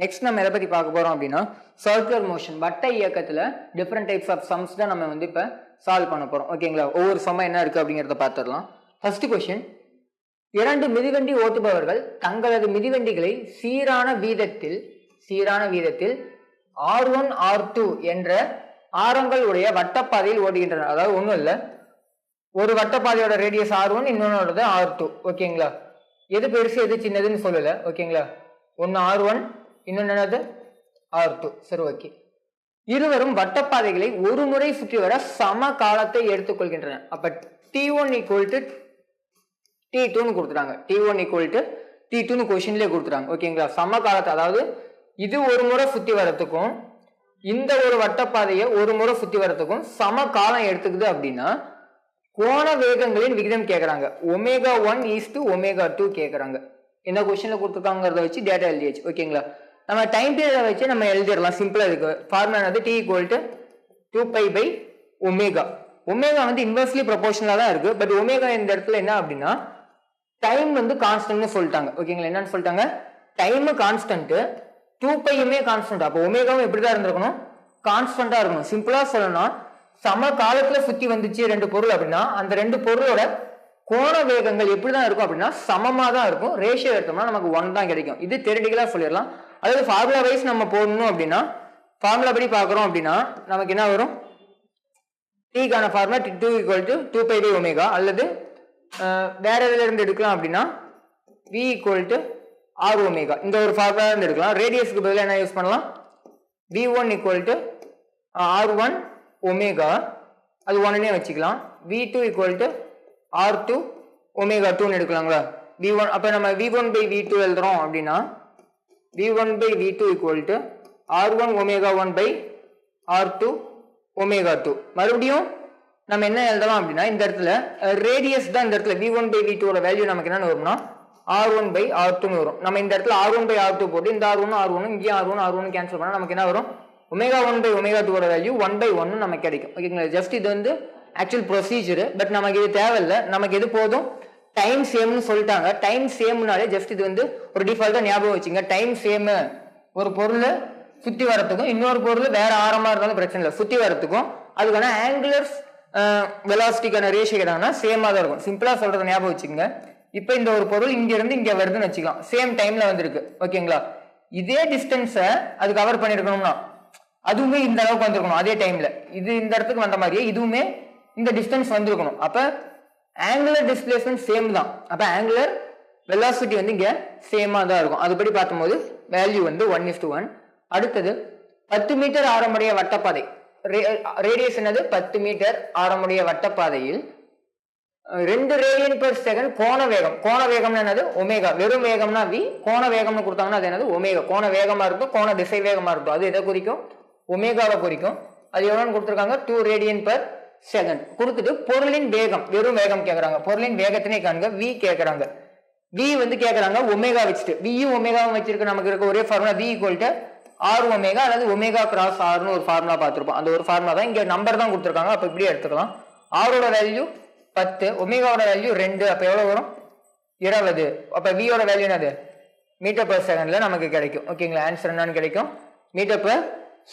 Next நம்ம எதை பற்றி பார்க்க போகிறோம் அப்படின்னா சர்க்குலர் மோஷன் வட்ட இயக்கத்தில் டிஃப்ரெண்ட் டைப்ஸ் ஆஃப் சம்ஸ் தான் நம்ம வந்து இப்போ சால்வ் பண்ண போகிறோம் ஓகேங்களா ஒவ்வொரு சம்மா என்ன இருக்குது அப்படிங்கிறத பார்த்துடலாம். ஃபர்ஸ்ட் கொஷின் இரண்டு மிதிவண்டி ஓட்டுபவர்கள் தங்களது மிதிவண்டிகளை சீரான வீதத்தில் சீரான வீதத்தில் ஆர் ஒன் ஆர் டூ என்ற ஆரங்கள் உடைய வட்டப்பாதையில் ஓடுகின்றனர். அதாவது ஒன்றும் இல்லை. ஒரு வட்டப்பாதையோட ரேடியஸ் ஆர் ஒன் இன்னொன்னோடது ஆர் டூ ஓகேங்களா எது பெருசு எது சின்னதுன்னு சொல்லலை. ஓகேங்களா ஒன்று ஆர் ஒன் இன்னொன்று என்னது ஆர் டூ சரி ஓகே இருவரும் வட்டப்பாதைகளை ஒரு முறை சுற்றி வர சம காலத்தை எடுத்துக்கொள்கின்றன அப்ப T one equal to T டூன்னு கொடுத்துட்டாங்க. T one equal to T டூன்னு கொஷின்லேயே கொடுத்துட்டாங்க. ஓகேங்களா சம காலத்தை அதாவது இது ஒரு முறை சுற்றி வரத்துக்கும் இந்த ஒரு வட்டப்பாதையை ஒரு முறை சுற்றி வரத்துக்கும் சம காலம் எடுத்துக்குது அப்படின்னா கோண வேகங்களின் விகிதம் கேட்குறாங்க omega one is to omega two கேட்குறாங்க என்ன கொஷினில் கொடுத்துருக்காங்கிறத வச்சு டேட்டா எழுதியாச்சு. ஓகேங்களா நம்ம டைம் பீரியடை வச்சு நம்ம எழுதிடலாம். சிம்பிளாக இருக்கு. ஃபார்முலா வந்து T equal to two pi by omega omega வந்து இன்வெர்ஸ்லி ப்ரொபோஷனலாக தான் இருக்குது பட் ஒமேகா இந்த இடத்துல என்ன அப்படின்னா டைம் வந்து கான்ஸ்டன்ட்னு சொல்லிட்டாங்க. ஓகேங்களா என்னன்னு சொல்லிட்டாங்க? டைமு கான்ஸ்டன்ட்டு டூ பையுமே கான்ஸ்டன்ட் அப்போ ஒமேகாவும் எப்படி தான் இருந்திருக்கணும் கான்ஸ்டண்ட்டாக இருக்கணும். சிம்பிளாக சொல்லணும்னா சம காலத்தில் சுற்றி வந்துச்சு ரெண்டு பொருள் அப்படின்னா அந்த ரெண்டு பொருளோட கோண வேகங்கள் எப்படி தான் இருக்கும் அப்படின்னா சமமாக தான் இருக்கும். ரேஷியோ எடுத்தோம்னா நமக்கு ஒன் தான் கிடைக்கும். இது தெரடிக்கலா சொல்லிடலாம். அதாவது ஃபார்முலா வைஸ் நம்ம போடணும் அப்படின்னா ஃபார்முலா படி பார்க்குறோம் அப்படின்னா நமக்கு என்ன வரும்? டீக்கான formula T equal to two pi by omega அல்லது வேற எதுல இருந்து எடுக்கலாம் அப்படின்னா V equal to R omega இந்த ஒரு ஃபார்முலா இருந்து எடுக்கலாம். ரேடியஸ்க்கு பதிலாக என்ன யூஸ் பண்ணலாம்? V one equal to R one omega அது ஒன்னே வச்சுக்கலாம். V two equal to R two omega டூன்னு எடுக்கலாங்களா வி ஒன் அப்போ நம்ம V one by V two எழுதுறோம் அப்படின்னா V one by equal two equal to R one omega one by R two omega two மறுபடியும் நம்ம என்ன எழுதலாம் அப்படின்னா இந்த இடத்துல ரேடியஸ் தான் இந்த இடத்துல வி ஒன் பை வி ஓட வேல்யூ நமக்கு என்னன்னு வரும்னா ஆர் ஒன் பை ஆர் டூன்னு வரும். நம்ம இந்த இடத்துல R one by R two போட்டு இந்த ஆர் ஒன் ஆர் ஒன்று இங்கேயும் ஆர் ஒன் ஆர் ஒன்று கேன்சல் பண்ணால் நமக்கு என்ன வரும்? ஒமேகா ஒன் பை ஒமேகா டூவோட வேல்யூ ஒன் பை ஒன்னு நமக்கு கிடைக்கும். ஓகேங்களா ஜஸ்ட் இது வந்து ஆக்சுவல் ப்ரொசீஜர் பட் நமக்கு இது தேவையில்லை. நமக்கு எது போதும்? டைம் சேம்னு சொல்லிட்டாங்க. டைம் சேம்னாலே ஜஸ்ட் இது வந்து ஒரு டிஃபால்ட்டாக ஞாபகம் வச்சுங்க. டைம் சேமு ஒரு பொருள் சுற்றி வரத்துக்கும் இன்னொரு பொருள் வேற ஆரமாக இருந்தாலும் பிரச்சனை இல்லை. சுற்றி வரத்துக்கும் அதுக்கான ஆங்குலர் வெலாசிட்டிக்கான ரேஷியோ கேட்டாங்கன்னா சேமாக தான் இருக்கும். சிம்பிளாக சொல்கிறத ஞாபகம் வச்சுக்கோங்க. இப்போ இந்த ஒரு பொருள் இங்கேருந்து இருந்து வருதுன்னு வச்சுக்கலாம். சேம் டைமில் வந்திருக்கு. ஓகேங்களா இதே டிஸ்டன்ஸை அது கவர் பண்ணியிருக்கணும்னா அதுவுமே இந்த அளவுக்கு வந்திருக்கணும். அதே டைமில் இது இந்த இடத்துக்கு வந்த மாதிரியே இதுவுமே இந்த டிஸ்டன்ஸ் வந்திருக்கணும். அப்போ ஆங்குலர் டிஸ்பிளேஸ்மெண்ட் சேம் தான். அப்போ ஆங்குலர் வெலாசிட்டி வந்து இங்கே சேமா தான் இருக்கும். அதுபடி பார்க்கும்போது வேல்யூ வந்து ஒன் இஸ் டு ஒன் அடுத்தது பத்து மீட்டர் ஆரமுடைய வட்டப்பாதை. ரேடியஸ் என்னது? பத்து மீட்டர் ஆரமுடைய வட்டப்பாதையில் ரெண்டு ரேடியன் பெர் செகண்ட் கோண வேகம். கோண வேகம்னா என்னது? ஒமேகா. வெறும் வேகம்னா வி கோண வேகம்னு கொடுத்தாங்கன்னா அது என்னது? ஒமேகா. கோண வேகமாக இருக்கும் கோண திசை வேகமாக இருக்கும். அது எதை குறிக்கும்? ஒமேகாவை குறிக்கும். அது எவ்வளோன்னு கொடுத்துருக்காங்க? டூ ரேடியன் பர் செகண்ட் கொடுத்துட்டு பொருளின் வேகம் வெறும் வேகம் கேட்குறாங்க பொருளின் வேகத்தினே காணுங்க வி கேட்குறாங்க வி வந்து கேட்குறாங்க ஒமேகா வச்சுட்டு. வியும் ஒமேகாவும் வச்சிருக்க நமக்கு இருக்க ஒரே formula V equal to R omega அல்லது ஒமேகா கிராஸ் ஆர்னு ஒரு ஃபார்முலா பார்த்துருப்போம். அந்த ஒரு ஃபார்முலா தான் இங்கே நம்பர் தான் கொடுத்துருக்காங்க. அப்போ இப்படியே எடுத்துக்கலாம். ஆரோட வேல்யூ பத்து ஒமேகாவோட வேல்யூ ரெண்டு. அப்போ எவ்வளோ வரும்? இருபது. அப்போ வியோட வேல்யூ என்னது? மீட்டர் பர் செகண்டில் நமக்கு கிடைக்கும். ஓகேங்களா ஆன்சர் என்னன்னு கிடைக்கும். மீட்டர் பர்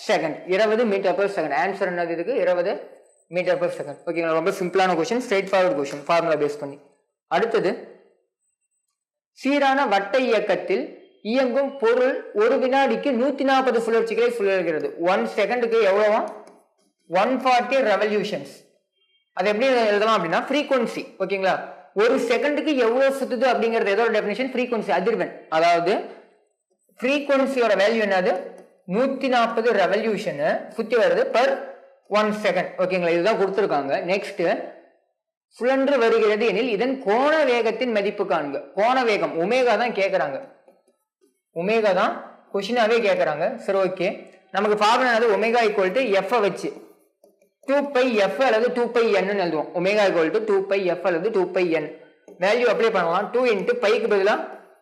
செகண்ட் இருபது மீட்டர் பர் செகண்ட் ஆன்சர் என்னது இதுக்கு? இருபது மீட்டர் பர் செகண்ட் ஓகேங்களா ரொம்ப சிம்பிளான question straightforward question formula base பண்ணி. அடுத்தது சீரான வட்ட இயக்கத்தில் இயங்கும் பொருள் ஒரு வினாடிக்கு நூத்தி நாற்பது சுழற்சிகளை சுழல்கிறது. ஒன் செகண்டுக்கு எவ்வளவா? ஒன் ஃபார்ட்டி ரெவல்யூஷன்ஸ் அது எப்படி எழுதலாம் அப்படின்னா ஃப்ரீக்வன்சி ஓகேங்களா ஒரு செகண்டுக்கு எவ்வளவு சுத்துது அப்படிங்கிறது ஏதோ டெஃபினேஷன் ஃப்ரீக்வன்சி அதிர்வெண். அதாவது ஃப்ரீக்வன்சியோட வேல்யூ என்னது? நூத்தி நாற்பது ரெவல்யூஷன் சுத்தி வருது பர் ஒன் செகண்ட் ஓகேங்களா இதுதான் கொடுத்துருக்காங்க. நெக்ஸ்ட் சுழன்று வருகிறது எனில் இதன் கோண வேகத்தின் மதிப்பு காண்க. கோண வேகம் உமேகா தான் கேட்கறாங்க உமேகா தான் கொஷினாவே கேட்கறாங்க சரி ஓகே நமக்கு ஃபார்முலா என்னது? ஒமேகா ஈக்குவல் டு எஃப்ஐ வச்சு. டூ பை எஃப் அல்லது டூ பை என்னு எழுதுவோம். Omega equal to two pi F அல்லது two pi N value apply பண்ணலாம். டூ இன்ட்டு பைக்கு பதிலாக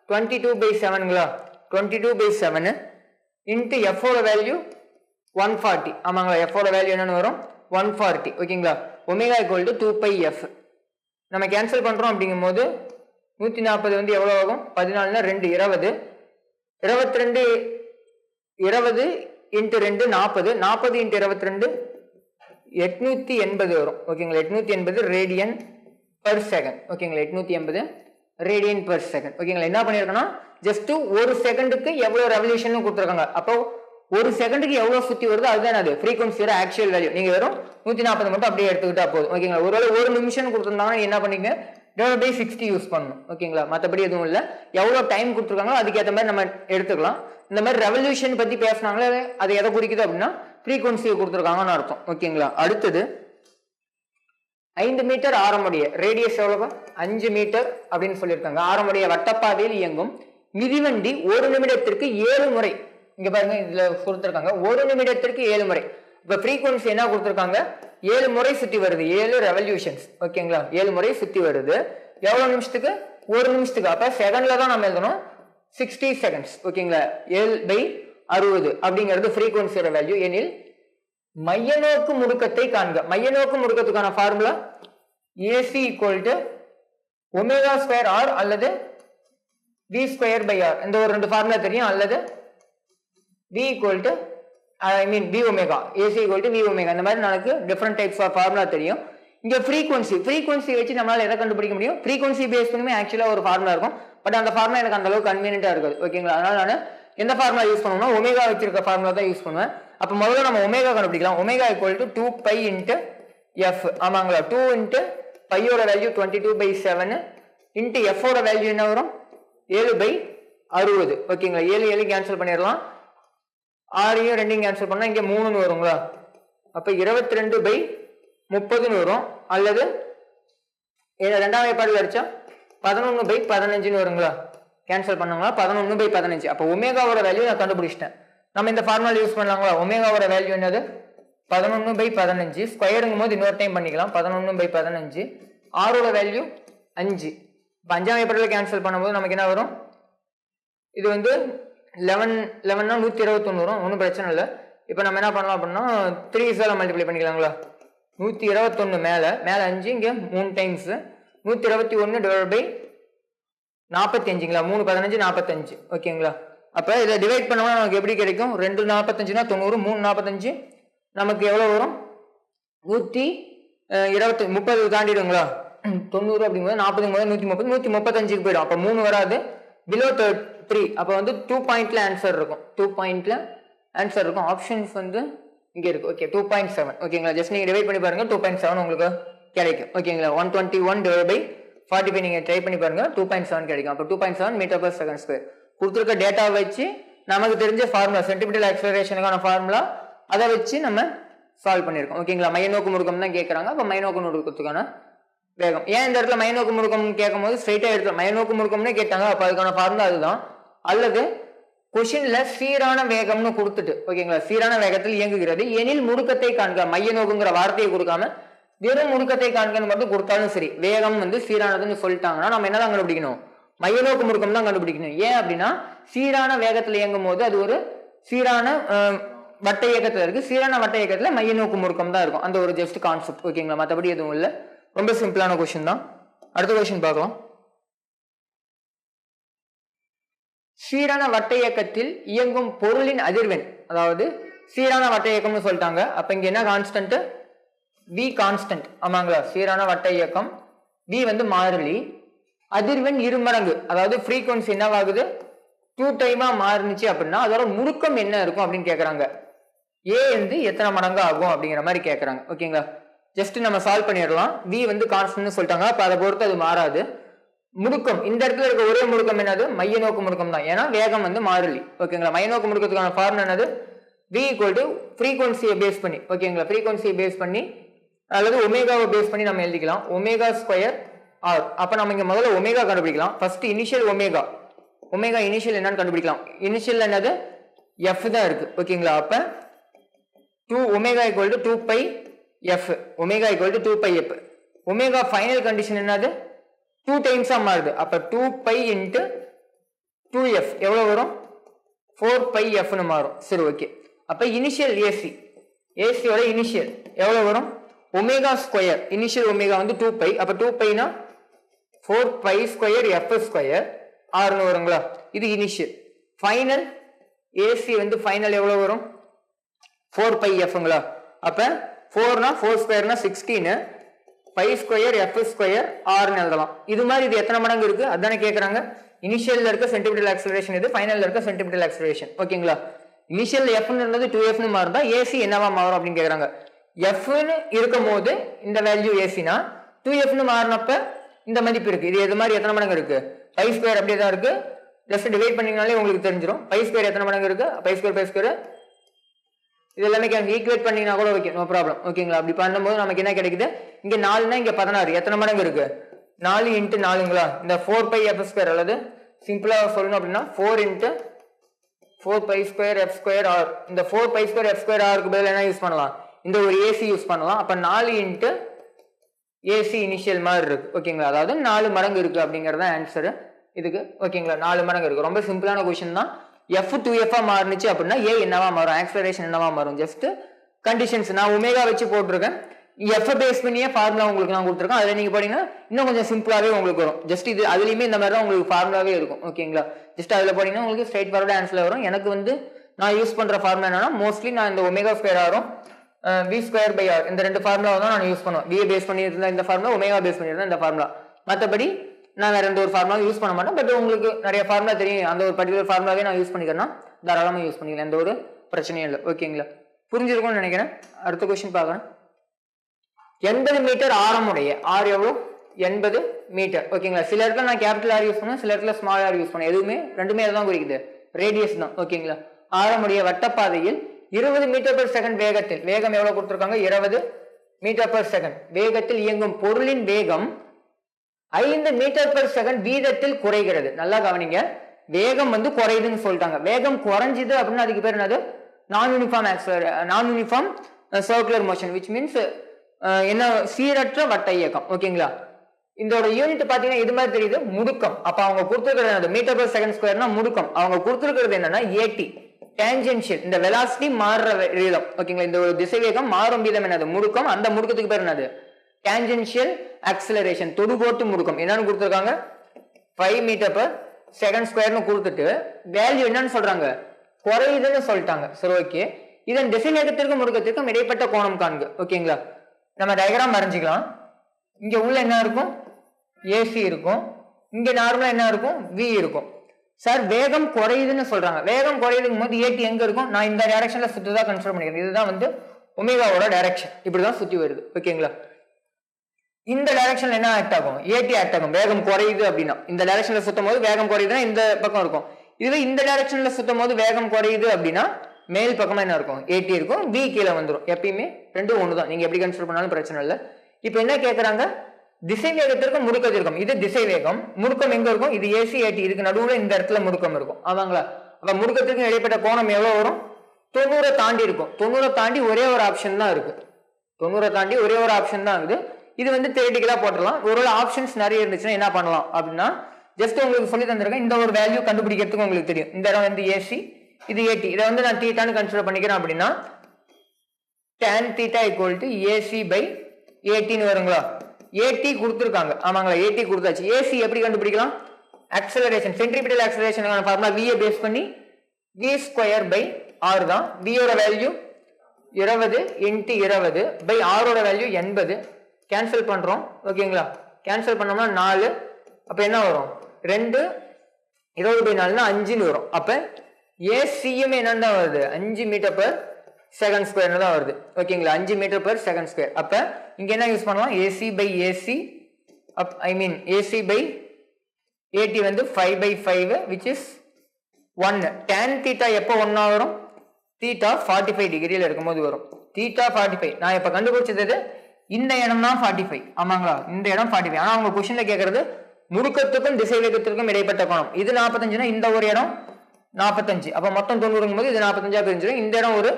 twenty two by செவனுங்களா twenty two by seven into எஃப்ஓட value one forty ஆமாங்களா? எஃபோட வேல்யூ என்னென்னு வரும்? ஒன் ஃபார்ட்டி ஓகேங்களா omega equal to two pi F நம்ம கேன்சல் பண்ணுறோம் அப்படிங்கும்போது நூற்றி நாற்பது வந்து எவ்வளோ ஆகும்? பதினாலுனா ரெண்டு இருபது. இருபத்தி ரெண்டு இருபது இன்ட்டு ரெண்டு நாற்பது நாற்பது இன்ட்டு இருபத்தி ரெண்டு எட்நூற்றி எண்பது வரும். ஓகேங்களா எட்நூத்தி எண்பது ரேடியன் பர் செகண்ட் ஓகேங்களா எட்நூற்றி எண்பது ரேடியன் பர் செகண்ட் ஓகேங்களா என்ன பண்ணியிருக்கோன்னா ஜஸ்ட்டு ஒரு செகண்டுக்கு எவ்வளோ ரெவல்யூஷன் கொடுத்துருக்காங்க. அப்போ ஒரு செகண்டுக்கு எவ்வளோ சுற்றி வருதோ அதுதான் அது. ஃப்ரீக்வன்சியோட ஆக்சுவல் வேல்யூ நீங்கள் வெறும் நூற்றி நாற்பது மட்டும் அப்படியே எடுத்துக்கிட்டா போதும். ஓகேங்களா ஒருவேளை ஒரு நிமிஷம் கொடுத்துருந்தாங்கன்னா என்ன பண்ணீங்க டிவைட் பை சிக்ஸ்டி யூஸ் பண்ணணும். ஓகேங்களா மற்றபடி எதுவும் இல்லை. எவ்வளோ டைம் கொடுத்துருக்காங்களோ அதுக்கேற்ற மாதிரி நம்ம எடுத்துக்கலாம். இந்த மாதிரி ரெவல்யூஷன் பற்றி பேசினாங்களே அது எதை குறிக்குது அப்படின்னா ஃப்ரீக்வன்சியை கொடுத்துருக்காங்கன்னு அர்த்தம். ஓகேங்களா அடுத்தது ஐந்து மீட்டர் ஆரமுடைய ரேடியஸ் எவ்வளவு? அஞ்சு மீட்டர் அப்படின்னு சொல்லியிருக்காங்க. ஆரமுடைய வட்டப்பாதையில் இயங்கும் மிதிவண்டி ஒரு நிமிடத்திற்கு ஏழு முறை இங்க பாருங்க இதுல கொடுத்துருக்காங்க. ஒரு நிமிடத்திற்கு ஏழு முறை. இப்ப ஃப்ரீக்வன்சி என்ன கொடுத்துருக்காங்க? ஏழு முறை சுத்தி வருது. ஏழு ரெவல்யூஷன்ஸ் ஓகேங்களா ஏழு முறை சுத்தி வருது. எவ்வளவு நிமிஷத்துக்கு? ஒரு நிமிஷத்துக்கு. அப்ப செகண்ட்ல தான் நம்ம எழுதணும். சிக்ஸ்டி செகண்ட்ஸ் ஓகேங்களா ஏழு பை அறுபது அப்படிங்கிறது ஃப்ரீக்வன்சியோட வேல்யூ எனில் மைய நோக்கு முடுக்கத்தை காண்க. மையநோக்கு முடுக்கத்துக்கான formula AC equal to omega square R அல்லது வி ஸ்கொயர் பை ஆர் இந்த ஒரு ரெண்டு ஃபார்முலா தெரியும். அல்லது V equal to I mean V omega AC equal to V omega இந்த மாதிரி நமக்கு டிஃப்ரெண்ட் டைப்ஸ் ஆஃப் ஃபார்முலா தெரியும். இங்கே ஃப்ரீக்வன்சி ஃப்ரீக்வன்சி வச்சு நம்மளால் எதை கண்டுபிடிக்க முடியும்? ஃப்ரீக்வன்சி பேஸ் பண்ணியுமே ஆக்சுவலாக ஒரு ஃபார்முலா இருக்கும். பட் அந்த ஃபார்முலா எனக்கு அந்த அளவுக்கு கன்வீனியன்ட்டாக இருக்காது. ஓகேங்களா அதனால் நான் எந்த ஃபார்முலா யூஸ் பண்ணுவோம்னா ஒமேகா வச்சிருக்க ஃபார்முலா தான் யூஸ் பண்ணுவேன். அப்போ முதல்ல நம்ம ஒமேகா கண்டுபிடிக்கலாம். Omega equal to two pi into F ஆமாங்களா? Two into பையோட value twenty two by seven into எஃபோட value என்ன வரும்? ஏழு பை அறுபது. ஓகேங்களா ஏழு ஏழு கேன்சல் பண்ணிடலாம். ஆறையும் ரெண்டையும் கேன்சல் பண்ணால் இங்கே மூணுன்னு வருங்களா? அப்போ இருபத்தி ரெண்டு பை முப்பதுன்னு வரும். அல்லது ஏ- ரெண்டாம் ஏற்பாடு கிடைச்சா பதினொன்று பை பதினஞ்சுன்னு வருங்களா? கேன்சல் பண்ணுங்களா? பதினொன்று பை பதினஞ்சு. அப்போ ஒமேகாவோட வேல்யூ நான் கண்டுபிடிச்சிட்டேன். நம்ம இந்த ஃபார்முலா யூஸ் பண்ணலாங்களா? ஒமேகாவோட வேல்யூ என்னது? பதினொன்று பை பதினஞ்சு. ஸ்கொயருங்கும் போது இன்னொரு டைம் பண்ணிக்கலாம். பதினொன்று பை பதினஞ்சு. ஆரோட வேல்யூ அஞ்சு. இப்போ அஞ்சாம் ஏப்ரலில் கேன்சல் பண்ணும்போது நமக்கு என்ன வரும்? இது வந்து லெவன் லெவன்னா நூற்றி இருபத்தொன்று வரும் ஒன்றும் பிரச்சனை இல்லை. இப்போ நம்ம என்ன பண்ணலாம் அப்படின்னா த்ரீ சால மல்டிப்ளை பண்ணிக்கலாங்களா? நூற்றி இருபத்தொன்று மேலே மேலே அஞ்சு இங்கே மூணு டைம்ஸு நூற்றி இருபத்தி ஒன்று டிவைட் பை நாற்பத்தி அஞ்சுங்களா மூணு பதினஞ்சு நாற்பத்தஞ்சு ஓகேங்களா? அப்போ இதை டிவைட் பண்ணோம்னா நமக்கு எப்படி கிடைக்கும்? ரெண்டு நாற்பத்தஞ்சுனா தொண்ணூறு மூணு நாற்பத்தஞ்சு நமக்கு எவ்வளோ வரும்? நூற்றி இருபத்தி முப்பது தாண்டிடுங்களா? தொண்ணூறு அப்படிங்கும்போது நாற்பது முதல் நூற்றி முப்பது நூற்றி முப்பத்தஞ்சுக்கு போயிடும். அப்போ மூணு வராது. பிலோ த்ரீ அப்போ வந்து டூ பாயிண்ட்ல ஆன்சர் இருக்கும். டூ பாயிண்ட்ல ஆன்சர் இருக்கும். ஆப்ஷன்ஸ் வந்து இங்கே இருக்கு. ஓகே டூ பாயிண்ட் செவன் ஓகேங்களா ஜஸ்ட் நீங்கள் டிவைட் பண்ணி பாருங்க. டூ பாயிண்ட் செவன் உங்களுக்கு கிடைக்கும். ஓகேங்களா one twenty one divide by forty five நீங்கள் ட்ரை பண்ணி பாருங்க. டூ பாயிண்ட் செவன் கிடைக்கும். அப்போ two point seven meter per second square கொடுத்துருக்க டேட்டா வச்சு நமக்கு தெரிஞ்ச ஃபார்முலா சென்டிமீட்டர் ஆக்சலரேஷனுக்கான ஃபார்முலா அதை வச்சு நம்ம சால்வ் பண்ணியிருக்கோம் ஓகேங்களா மையநோக்கு முருகம் தான் கேட்குறாங்க அப்போ மையநோக்கு முருகத்துக்கான வேகம். ஏன் இந்த இடத்துல மையநோக்கு கேட்கும் கேட்கும்போது ஸ்ட்ரைட்டாக எடுத்து மையநோக்கு முருகம்னே கேட்டாங்க. அப்போ அதுக்கான ஃபார்முலா அதுதான். அல்லது கொஷின்ல சீரான வேகம்னு கொடுத்துட்டு ஓகேங்களா? சீரான வேகத்தில் இயங்குகிறது. எனில் முடுக்கத்தை காண்க. மைய நோக்குங்கிற வார்த்தையை கொடுக்காம வெறும் முடுக்கத்தை காண்கன்னு மட்டும் கொடுத்தாலும் சரி வேகம் வந்து சீரானதுன்னு சொல்லிட்டாங்கன்னா நம்ம என்னதான் கண்டுபிடிக்கணும்? மைய நோக்கு முடுக்கம் தான் கண்டுபிடிக்கணும். ஏன் அப்படின்னா சீரான வேகத்தில் இயங்கும் போது அது ஒரு சீரான வட்ட இயக்கத்துல இருக்கு. சீரான வட்ட இயக்கத்துல மைய நோக்கு முடுக்கம் தான் இருக்கும். அந்த ஒரு ஜஸ்ட் கான்செப்ட் ஓகேங்களா? மற்றபடி எதுவும் இல்லை. ரொம்ப சிம்பிளான கொஷின் தான். அடுத்த கொஷின் பார்க்கலாம். சீரான வட்ட இயக்கத்தில் இயங்கும் பொருளின் அதிர்வெண். அதாவது சீரான வட்ட இயக்கம்னு சொல்லிட்டாங்க. அப்போ இங்கே என்ன கான்ஸ்டன்ட்டு வி கான்ஸ்டன்ட் ஆமாங்களா? சீரான வட்ட இயக்கம் வி வந்து மாறிலி. அதிர்வெண் இருமடங்கு அதாவது frequency என்னவாகுது? டூ டைமாக மாறுனுச்சு அப்படின்னா அதோட முடுக்கம் என்ன இருக்கும் அப்படின்னு கேட்குறாங்க ஏ வந்து எத்தனை மடங்கு ஆகும் அப்படிங்கிற மாதிரி கேட்குறாங்க ஓகேங்களா? ஜஸ்ட் நம்ம சால்வ் பண்ணிடலாம். வி வந்து கான்ஸ்டன்ட்னு சொல்லிட்டாங்க. அப்போ அதை பொறுத்து அது மாறாது. முடுக்கம். இந்த இடத்துல இருக்க ஒரே முடுக்கம் என்னது? மைய நோக்கு முடுக்கம் தான். ஏன்னா வேகம் வந்து மாறிலி. ஓகேங்களா? மைய நோக்கு முடுக்கத்துக்கான ஃபார்முலா என்னது? வி ஈக்குவல் டு ஃப்ரீக்வன்சியை பேஸ் பண்ணி. ஓகேங்களா? ஃப்ரீக்வன்சியை பேஸ் பண்ணி அல்லது ஒமேகாவை பேஸ் பண்ணி நம்ம எழுதிக்கலாம். ஒமேகா ஸ்கொயர் ஆர் அப்போ நம்ம இங்கே முதல்ல ஒமேகா கண்டுபிடிக்கலாம். First initial omega omega initial என்னன்னு கண்டுபிடிக்கலாம். இனிஷியல் என்னது? எஃப் தான் இருக்கு. ஓகேங்களா? அப்ப two omega equal to two pi F omega equal to two pi F omega final condition என்னது? டூ டைம்ஸாக மாறுது. அப்போ two pi into two F எவ்வளோ வரும்? ஃபோர் பை எஃப்னு மாறும். சரி ஓகே அப்போ இனிஷியல் ஏசி ஏசியோட இனிஷியல் எவ்வளோ வரும்? ஒமேகா ஸ்கொயர் இனிஷியல் ஒமேகா வந்து டூ பை அப்போ two பைனா four pi square F square ஆறுன்னு வருங்களா? இது இனிஷியல் ஃபைனல் ஏசி வந்து ஃபைனல் எவ்வளோ வரும்? ஃபோர் பை எஃப்ங்களா அப்போ ஃபோர்னா ஃபோர் ஸ்கொயர்னா சிக்ஸ்டீனு பை ஸ்கொயர் எஃப் ஸ்கொயர் ஆறுன்னு எழுதலாம். இது மாதிரி இது எத்தனை மடங்கு இருக்கு? அதானே கேட்குறாங்க இனிஷியல்ல இருக்க சென்டிமீட்டர் ஆக்சலரேஷன் இது ஃபைனல்ல இருக்க சென்டிமீட்டர் ஆக்சலரேஷன் ஓகேங்களா இனிஷியல் எஃப்னு இருந்தது டூ எஃப்னு மாறுதா? ஏசி என்னவா மாறும் அப்படின்னு கேட்குறாங்க எஃப்னு இருக்கும் போது இந்த வேல்யூ ஏசினா டூ எஃப்னு மாறினப்ப இந்த மதிப்பு இருக்கு. இது எது மாதிரி எத்தனை மடங்கு இருக்கு? பை ஸ்கொயர் அப்படியே தான் இருக்கு. ஜஸ்ட் டிவைட் பண்ணிங்கனாலே உங்களுக்கு தெரிஞ்சிடும் பை ஸ்கொயர் எத்தனை மடங்கு இருக்கு? பை ஸ்கொயர் பை ஸ்கொயர் இது எல்லாமே ஈக்குவேட் பண்ணீங்கன்னா கூட ஓகே நோ ப்ராப்ளம் ஓகேங்களா அப்படி பண்ணும்போது நமக்கு என்ன கிடைக்குது? இங்கே நாலுனா இங்கே பதினாறு. எத்தனை மடங்கு இருக்கு? நாலு இன்ட்டு நாலுங்களா? இந்த ஃபோர் பை எஃப் ஸ்கொயர் அல்லது சிம்பிளாக சொல்லணும் அப்படின்னா four into four pi square F square R இந்த four pi square F square ஆருக்கு பதில் என்ன யூஸ் பண்ணலாம்? இந்த ஒரு ஏசி யூஸ் பண்ணலாம். அப்போ நாலு இன்ட்டு ஏசி இனிஷியல் மாதிரி இருக்கு. ஓகேங்களா அதாவது நாலு மடங்கு இருக்கு தான் ஆன்சரு இதுக்கு ஓகேங்களா நாலு மடங்கு இருக்கு. ரொம்ப சிம்பிளான கொஷின் தான். எஃப் டூ எஃப் மாறுனுச்சு அப்படின்னா ஏ என்னவா மாறும்? ஆக்சலரேஷன் என்னவா மாறும்? ஜஸ்ட் கண்டிஷன்ஸ் நான் ஒமேகா வச்சு போட்டிருக்கேன். எஃப் பேஸ் பண்ணியே ஃபார்முலா உங்களுக்கு நான் கொடுத்துருக்கேன். அதில் நீங்கள் போனீங்கன்னா இன்னும் கொஞ்சம் சிம்பிளாகவே உங்களுக்கு வரும். ஜஸ்ட் இது அதுலேயுமே இந்த மாதிரி தான் உங்களுக்கு ஃபார்முலாவே இருக்கும். ஓகேங்களா ஜஸ்ட் அதில் போனீங்கன்னா உங்களுக்கு ஸ்ட்ரைட் ஃபார்வர்டு ஆன்சர் வரும். எனக்கு வந்து நான் யூஸ் பண்ணுற ஃபார்முலா என்னன்னா மோஸ்ட்லி நான் இந்த ஒமேகா ஸ்கொயர் ஆகும் வி ஸ்கொயர் பை ஆர் இந்த ரெண்டு ஃபார்முலா தான் நான் யூஸ் பண்ணுவேன். விஏ பேஸ் பண்ணியிருந்தேன் இந்த ஃபார்முலா ஒமேகா பேஸ் பண்ணியிருந்தேன் இந்த ஃபார்முலா மற்றபடி நான் ரெண்டு எந்த ஒரு ஃபார்முலா யூஸ் பண்ண மாட்டேன். பட் உங்களுக்கு நிறைய ஃபார்முலா தெரியும். அந்த ஒரு பர்டிகுலர் ஃபார்முலாவே நான் யூஸ் பண்ணிக்கிறேன்னா தாராளமாக யூஸ் பண்ணிக்கலாம். எந்த ஒரு பிரச்சனையும் இல்லை. ஓகேங்களா புரிஞ்சிருக்கும்னு நினைக்கிறேன். அடுத்த கொஸ்டின் பார்க்குறேன். எண்பது மீட்டர் ஆரமுடைய ஆர் எவ்வளோ எண்பது மீட்டர் ஓகேங்களா சில இடத்துல நான் கேபிட்டல் ஆர் யூஸ் பண்ணேன் சில இடத்துல ஸ்மால் ஆர் யூஸ் பண்ணுவேன். எதுவுமே ரெண்டுமே தான் குறிக்குது. ரேடியஸ் தான். ஓகேங்களா ஆரமுடைய வட்டப்பாதையில் இருபது மீட்டர் பர் செகண்ட் வேகத்தில் வேகம் எவ்வளோ கொடுத்துருக்காங்க? இருபது மீட்டர் பர் செகண்ட் வேகத்தில் இயங்கும் பொருளின் வேகம் ஐந்து மீட்டர் பெர் செகண்ட் வீதத்தில் குறைகிறது. நல்லா கவனிங்க. வேகம் வந்து குறையுதுன்னு சொல்லிட்டாங்க வேகம் குறைஞ்சிது அப்படின்னா அதுக்கு பேர் என்னது? நான் uniform ஆக்சர் non uniform circular motion which means என்ன சீரற்ற வட்ட இயக்கம். ஓகேங்களா? இதோட யூனிட் பாத்தீங்கன்னா இது மாதிரி தெரியுது. முடுக்கம். அப்ப அவங்க கொடுத்துருக்கிறது என்னது? மீட்டர் per செகண்ட் ஸ்கொயர்னா முடுக்கம். அவங்க கொடுத்துருக்கிறது என்னன்னா ஏடி டேஞ்சென்ஷியல் இந்த வெலாசிட்டி மாறுற வீதம் ஓகேங்களா? இந்த ஒரு திசைவேகம் மாறும் வீதம் என்னது? முடுக்கம். அந்த முடுக்கத்துக்கு பேர் என்னது? டேஞ்சென்ஷியல் அக்சலரேஷன் தொடுகோட்டு முடுக்கம். என்னன்னு கொடுத்துருக்காங்க? ஃபைவ் மீட்டர் பர் செகண்ட் ஸ்கொயர்னு கொடுத்துட்டு வேல்யூ என்னன்னு சொல்றாங்க? குறையுதுன்னு சொல்லிட்டாங்க. சரி ஓகே இதன் திசைவேகத்திற்கும் முடுக்கத்திற்கும் இடைப்பட்ட கோணம் காண்கு. ஓகேங்களா நம்ம டயக்ராம் வரைஞ்சிக்கலாம். இங்க உள்ள என்ன இருக்கும்? ஏசி இருக்கும். இங்க நார்மலா என்ன இருக்கும்? வி இருக்கும். சார் வேகம் குறையுதுன்னு சொல்றாங்க. வேகம் குறையுதுங்கும் போது ஏடி எங்க இருக்கும்? நான் இந்த டைரக்ஷன்ல சுற்றுதான் தான் கன்சிடர் பண்ணிக்கிறேன். இதுதான் வந்து ஒமேகாவோட டைரக்ஷன் இப்படிதான் சுத்தி வருது. ஓகேங்களா இந்த டைரக்ஷன்ல என்ன ஆக்ட் ஆகும்? ஏடி ஆக்ட் ஆகும். வேகம் குறையுது அப்படின்னா. இந்த டைரக்ஷன்ல சுத்தும் போது வேகம் குறையுதுன்னா இந்த பக்கம் இருக்கும். இதுவே இந்த டைரக்ஷன்ல சுத்தும் போது வேகம் குறையுது அப்படின்னா மேல் பக்கமா என்ன இருக்கும்? ஏடி இருக்கும். வி கீழே வந்துடும் எப்பயுமே ரெண்டும் தான் நீங்க எப்படி கன்சிடர் பண்ணாலும் பிரச்சனை இல்லை. இப்போ என்ன கேட்குறாங்க திசை வேகத்திற்கும் முடுக்கத்திற்கும் இது திசை வேகம் முடுக்கம் எங்க இருக்கும்? இது ஏசி ஏடி இதுக்கு நடுவில் இந்த இடத்துல முடுக்கம் இருக்கும். ஆமாங்களா? அப்ப முடுக்கத்திற்கும் இடைப்பட்ட கோணம் எவ்வளோ வரும்? தொண்ணூறை தாண்டி இருக்கும். தொண்ணூறை தாண்டி ஒரே ஒரு ஆப்ஷன் தான் இருக்கு. தொண்ணூறை தாண்டி ஒரே ஒரு ஆப்ஷன் தான் இருக்குது. இது வந்து தேர்ட்டிக்கலாக போட்டுடலாம். ஒருவேளை ஆப்ஷன்ஸ் நிறைய இருந்துச்சுன்னா என்ன பண்ணலாம் அப்படின்னா ஜஸ்ட் உங்களுக்கு சொல்லி தந்திருக்கேன். இந்த ஒரு வேல்யூ கண்டுபிடிக்கிறதுக்கு உங்களுக்கு தெரியும். இந்த இடம் வந்து ஏசி இது ஏடி இதை வந்து நான் தீட்டான்னு கன்சிடர் பண்ணிக்கிறேன் அப்படின்னா tan theta equal to AC by ஏடின்னு வருங்களா? ஏடி கொடுத்துருக்காங்க. ஆமாங்களா? ஏடி கொடுத்தாச்சு. ஏசி எப்படி கண்டுபிடிக்கலாம்? ஆக்சலரேஷன் சென்ட்ரிபிட்டல் ஆக்சலரேஷனுக்கான ஃபார்முலா வியை பேஸ் பண்ணி வி ஸ்கொயர் பை ஆர் தான். வியோட வேல்யூ இருபது இன்ட்டு இருபது பை ஆரோட வேல்யூ எண்பது. கேன்சல் பண்ணுறோம் ஓகேங்களா கேன்சல் பண்ணோம்னா நாலு அப்போ என்ன வரும்? ரெண்டு இருபது பை நாலுனா அஞ்சுன்னு வரும். அப்போ ஏசியுமே என்னன்னு தான் வருது? அஞ்சு மீட்டர் பர் செகண்ட் ஸ்கொயர்னு தான் வருது. ஓகேங்களா அஞ்சு மீட்டர் பர் செகண்ட் ஸ்கொயர் அப்போ இங்கே என்ன யூஸ் பண்ணலாம்? AC by AC up I mean AC by AT வந்து five by five which is ஒன்னு டேன் தீட்டா எப்போ ஒன்றா வரும்? தீட்டா ஃபார்ட்டி ஃபைவ் டிகிரியில் இருக்கும்போது வரும். தீட்டா ஃபார்ட்டி ஃபைவ் நான் இப்போ கண்டுபிடிச்சது இந்த இடம் தான் ஃபார்ட்டி ஃபைவ் ஆமாங்களா? இந்த இடம் ஃபார்ட்டி ஃபைவ் ஆனால் அவங்க கொஷினில் கேட்கறது முடுக்கத்துக்கும் திசை வேகத்திற்கும் இடைப்பட்ட கோணம். இது நாற்பத்தஞ்சுனா இந்த ஒரு இடம் நாற்பத்தஞ்சு அப்போ மொத்தம் தொண்ணூறுங்கும் போது இது நாற்பத்தஞ்சா பிரிஞ்சிடும் இந்த இடம் ஒரு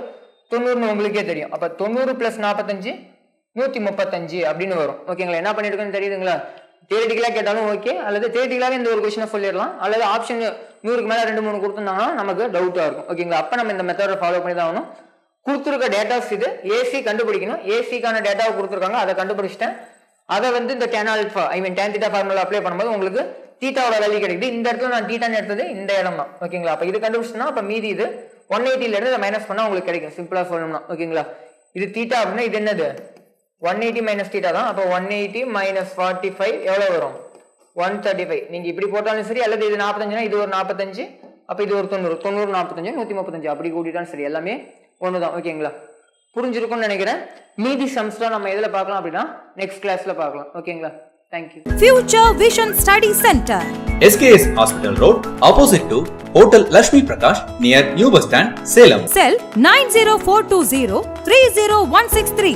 தொண்ணூறுன்னு உங்களுக்கே தெரியும். அப்போ தொண்ணூறு ப்ளஸ் நாற்பத்தஞ்சு நூற்றி முப்பத்தஞ்சு அப்படின்னு வரும். ஓகேங்களா? என்ன பண்ணிருக்குன்னு தெரியுதுங்களா? தியரிட்டிக்கலாக கேட்டாலும் ஓகே அல்லது தியரிட்டிக்கலாக இந்த ஒரு கொஷினை சொல்லிடலாம். அல்லது ஆப்ஷன் நூறுக்கு மேலே ரெண்டு மூணு கொடுத்துருந்தாங்கன்னா நமக்கு டவுட்டாக இருக்கும். ஓகேங்களா? அப்போ நம்ம இந்த மெத்தடை ஃபாலோ பண்ணி தான் ஆகணும். கொடுத்துருக்க டேட்டாஸ் இது. ஏசி கண்டுபிடிக்கணும். ஏசிக்கான டேட்டாவை கொடுத்துருக்காங்க. அதை கண்டுபிடிச்சிட்டேன். அதை வந்து இந்த tan alpha I mean tan theta formula apply பண்ணும்போது உங்களுக்கு தீட்டாவோட வேல்யூ கிடைக்குது. இந்த இடத்துல நான் தீட்டான்னு எடுத்தது இந்த இடம் தான். ஓகேங்களா அப்போ இது கண்டுபிடிச்சுன்னா அப்போ மீதி இது ஒன் எயிட்டில இருந்து மைனஸ் பண்ணால் உங்களுக்கு கிடைக்கும். சிம்பிளாக சொல்லணும்னா. ஓகேங்களா இது தீட்டா அப்படின்னா இது என்னது? ஒன் எயிட்டி மைனஸ் தீட்டா தான். அப்போ one eighty minus forty five எவ்வளோ வரும்? ஒன் தேர்ட்டி ஃபைவ் நீங்கள் இப்படி போட்டாலும் சரி அல்லது இது நாற்பத்தஞ்சுனா இது ஒரு நாற்பத்தஞ்சு அப்போ இது ஒரு தொண்ணூறு. தொண்ணூறு நாற்பத்தஞ்சு நூற்றி முப்பத்தஞ்சு. அப்படி கூட்டிட்டாலும் சரி எல்லாமே ஒன்று தான் ஓகேங்களா புரிஞ்சிருக்கும்னு நினைக்கிறேன் மீதி சம்ஸ்லாம் நம்ம எதில் பார்க்கலாம் அப்படின்னா நெக்ஸ்ட் கிளாஸ்ல பார்க்கலாம் ஓகேங்களா thank you Future Vision Study Center. SKS Hospital Road, opposite to Hotel Lashmi Prakash, near New Bus Stand, Salem. Cell 90420 30163.